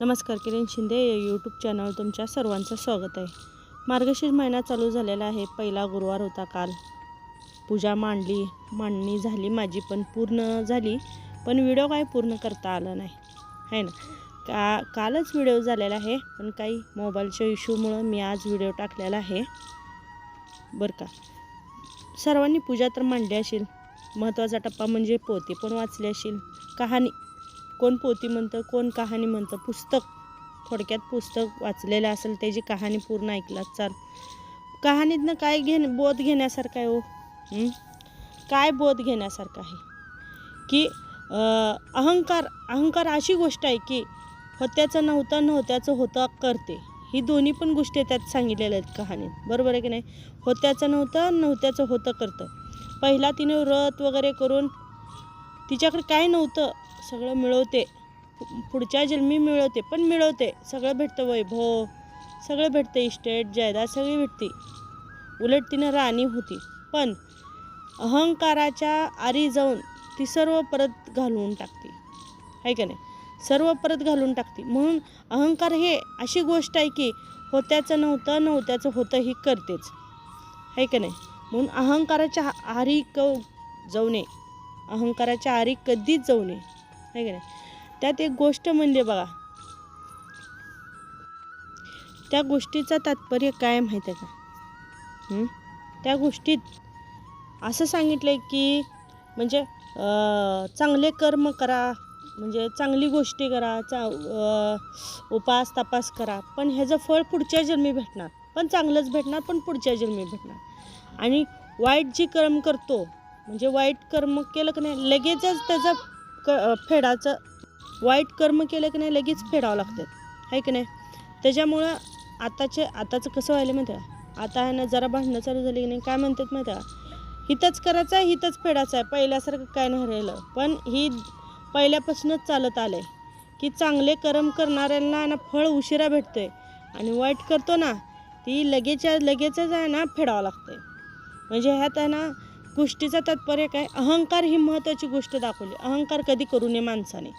नमस्कार किरण शिंदे या YouTube channel तुमच्या सर्वांचं स्वागत आहे. मार्गशीर्ष महिना चालू झालेला आहे. पहिला गुरुवार होता काल. पूजा मांडली. मांडणी झाली माझी पण. पूर्ण झाली. पण व्हिडिओ काय पूर्ण करता आला नाही. आहे ना? का कालच व्हिडिओ झालेला आहे. पण काही मोबाईलच्या इश्यूमुळं मी आज व्हिडिओ टाकलेला आहे. बरं का? सर्वांनी पूजा तर मांडली असेल. महत्त्वाचा टप्पा म्हणजे पोते पण वाचले असेल. कहाणी कोण पोती म्हणतं कोण कहाणी म्हणतं पुस्तक थोडक्यात पुस्तक वाचलेलं असेल त्याची कहाणी पूर्ण ऐकलात चाल. कहाणीतनं काय घे बोध घेण्यासारखं आहे हो. काय बोध घेण्यासारखं आहे? की अहंकार अहंकार अशी गोष्ट आहे की होत्याचं नव्हतं नव्हत्याचं होतं करते. ही दोन्ही पण गोष्टी त्यात सांगितलेल्या आहेत कहाणीत. बरोबर आहे की नाही? होत्याचं नव्हतं नव्हत्याचं होतं करतं. पहिला तिने व्रत वगैरे करून तिच्याकडे काय नव्हतं सगळं मिळवते. पुढच्या जन्मी मिळवते पण मिळवते. सगळं भेटतं वैभव सगळं भेटतं इस्टेट जायदाद सगळी भेटते. उलट तिनं राणी होती. पण अहंकाराच्या आरी जाऊन ती सर्व परत घालवून टाकते. आहे का नाही? सर्व परत घालून टाकते. म्हणून अहंकार हे अशी गोष्ट आहे की होत्याचं नव्हतं नव्हत्याचं होतं ही करतेच. आहे का नाही? म्हणून अहंकाराच्या आरी क जाऊ नये. अहंकाराच्या आरी कधीच जाऊ नये. आहे का नाही? त्यात एक गोष्ट म्हणजे बघा. त्या गोष्टीचं तात्पर्य काय माहीत आहे का? त्या गोष्टीत असं सांगितलं आहे की म्हणजे चांगले कर्म करा म्हणजे चांगली गोष्टी करा चा उपास तपास करा पण ह्याचं फळ पुढच्या जन्मी भेटणार. पण चांगलंच भेटणार पण पुढच्या जन्मी भेटणार. आणि वाईट जी कर्म करतो म्हणजे वाईट कर्म केलं की नाही लगेचच त्याचं क फेडाचं वाईट कर्म केलं की नाही लगेच फेडावं लागतात आहे की नाही? त्याच्यामुळं आताचे आताचं कसं व्हायलं माहिती आहे आता आहे ना जरा भांडणं चालू झाली की नाही काय म्हणतात माहिती आहे हितच करायचं आहे हितच फेडायचं आहे पहिल्यासारखं काय नाही राहिलं. पण ही पहिल्यापासूनच चालत आलं आहे की चांगले कर्म करणाऱ्यांना आहे ना फळ उशिरा भेटतं आहे आणि वाईट करतो ना ती लगेच्या लगेचच आहे ना फेडावं लागतं आहे म्हणजे ह्यात आहे ना गोष्टीचं तात्पर्य काय? अहंकार ही महत्त्वाची गोष्ट दाखवली. अहंकार कधी करू नये माणसाने.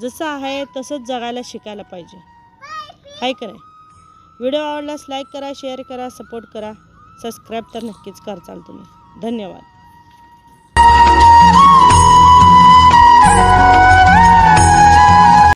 जसं आहे तसंच जगायला शिकायला पाहिजे. आहे का नाही? व्हिडिओ आवडल्यास लाईक करा शेअर करा सपोर्ट करा. सबस्क्राईब तर नक्कीच करचाल तुम्ही. धन्यवाद.